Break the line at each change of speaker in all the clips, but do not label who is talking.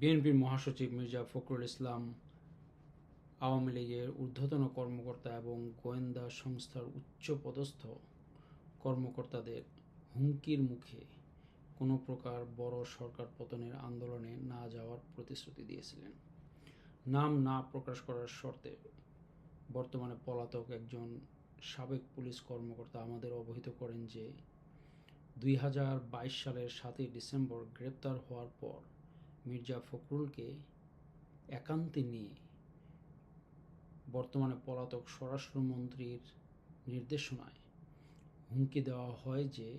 বিএনপির মহাসচিব মির্জা ফখরুল ইসলাম, আওয়ামী লীগের ঊর্ধ্বতন কর্মকর্তা এবং গোয়েন্দা সংস্থার উচ্চপদস্থ কর্মকর্তাদের হুমকির মুখে কোনো প্রকার বড় সরকার পতনের আন্দোলনে না যাওয়ার প্রতিশ্রুতি দিয়েছিলেন। নাম না প্রকাশ করার শর্তে বর্তমানে পলাতক একজন সাবেক পুলিশ কর্মকর্তা আমাদের অবহিত করেন যে, দুই হাজার বাইশ সালের সাতই ডিসেম্বর গ্রেপ্তার হওয়ার পর মির্জা ফখরুলকে একান্তে নিয়ে বর্তমানে পলাতক স্বরাষ্ট্রমন্ত্রীর নির্দেশনায় হুমকি দেওয়া হয় যে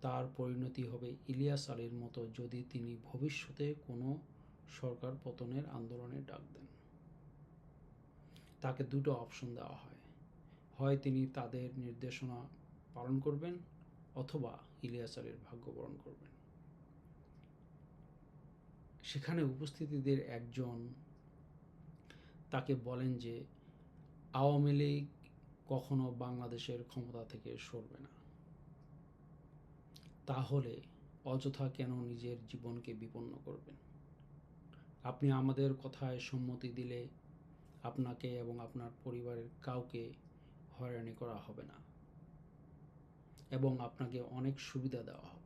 তার পরিণতি হবে ইলিয়াস আলীর মতো যদি তিনি ভবিষ্যতে কোনো সরকার পতনের আন্দোলনে ডাক দেন। তাকে দুটো অপশন দেওয়া হয়। হয় তিনি তাদের নির্দেশনা পালন করবেন অথবা ইলিয়াস আলীর ভাগ্য বরণ করবেন। সেখানে উপস্থিতিদের একজন তাকে বলেন যে, আওয়ামী লীগ কখনো বাংলাদেশের ক্ষমতা থেকে সরবে না। তাহলে অযথা কেন নিজের জীবনকে বিপন্ন করবেন? আপনি আমাদের কথায় সম্মতি দিলে আপনাকে এবং আপনার পরিবারের কাউকে হয়রানি করা হবে না। এবং আপনাকে অনেক সুবিধা দেওয়া হবে।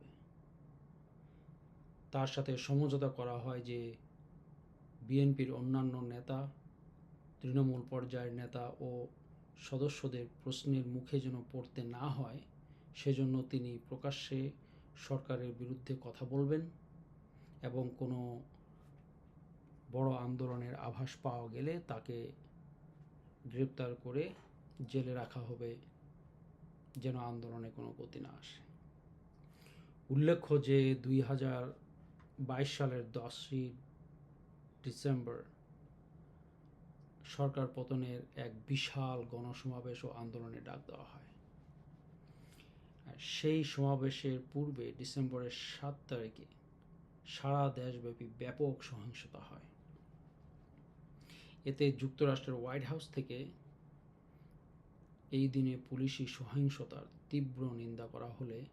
তার সাথে সমঝোতা করা হয় যে বিএনপির অন্যান্য নেতা, তৃণমূল পর্যায়ের নেতা ও সদস্যদের প্রশ্নের মুখে যেন পড়তে না হয়, সেজন্য তিনি প্রকাশ্যে সরকারের বিরুদ্ধে কথা বলবেন এবং কোনো বড় আন্দোলনের আভাস পাওয়া গেলে তাকে গ্রেপ্তার করে জেলে রাখা হবে যেন আন্দোলনে কোনো গতি না আসে। উল্লেখ্য যে দুই হাজার বাইশ সালের দশই ডিসেম্বর সরকার পতনের এক বিশাল গণসমাবেশ ও আন্দোলনে ডাক দেওয়া হয়। সেই সমাবেশের পূর্বে ডিসেম্বরের সাত তারিখে সারা দেশব্যাপী ব্যাপক সহিংসতা হয়। এতে যুক্তরাষ্ট্রের হোয়াইট হাউস থেকে এই দিনে পুলিশি সহিংসতার তীব্র নিন্দা করা হলে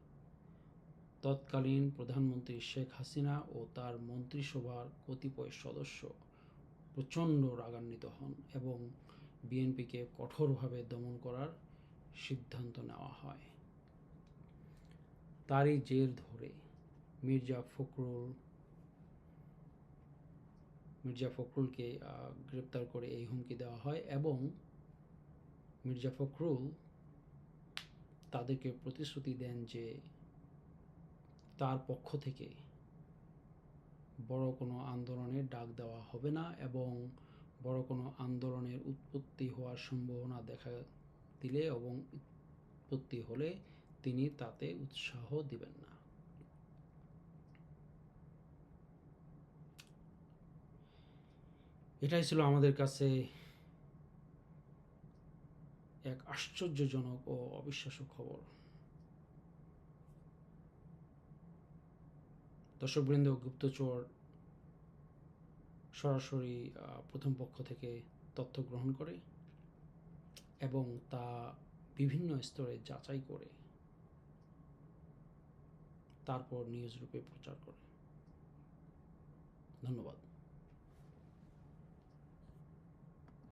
তৎকালীন প্রধানমন্ত্রী শেখ হাসিনা ও তার মন্ত্রিসভার কতিপয় সদস্য প্রচণ্ড রাগান্বিত হন এবং বিএনপিকে কঠোরভাবে দমন করার সিদ্ধান্ত নেওয়া হয়। তারই জের ধরে মির্জা ফখরুল, মির্জা ফখরুলকে গ্রেপ্তার করে এই হুমকি দেওয়া হয় এবং মির্জা ফখরুল তাদেরকে প্রতিশ্রুতি দেন যে তার পক্ষ থেকে বড় কোনো আন্দোলনের ডাক দেওয়া হবে না এবং বড় কোনো আন্দোলনের উৎপত্তি হওয়ার সম্ভাবনা দেখা দিলে এবং উৎপত্তি হলে তিনি তাতে উৎসাহ দিবেন না। এটাই ছিল আমাদের কাছে এক আশ্চর্যজনক ও অবিশ্বাস্য খবর। দর্শকবৃন্দ গুপ্তচর সরাসরি প্রথম পক্ষ থেকে তথ্য গ্রহণ করে এবং তা বিভিন্ন স্তরে যাচাই করে তারপর নিউজ রূপে প্রচার করে। ধন্যবাদ।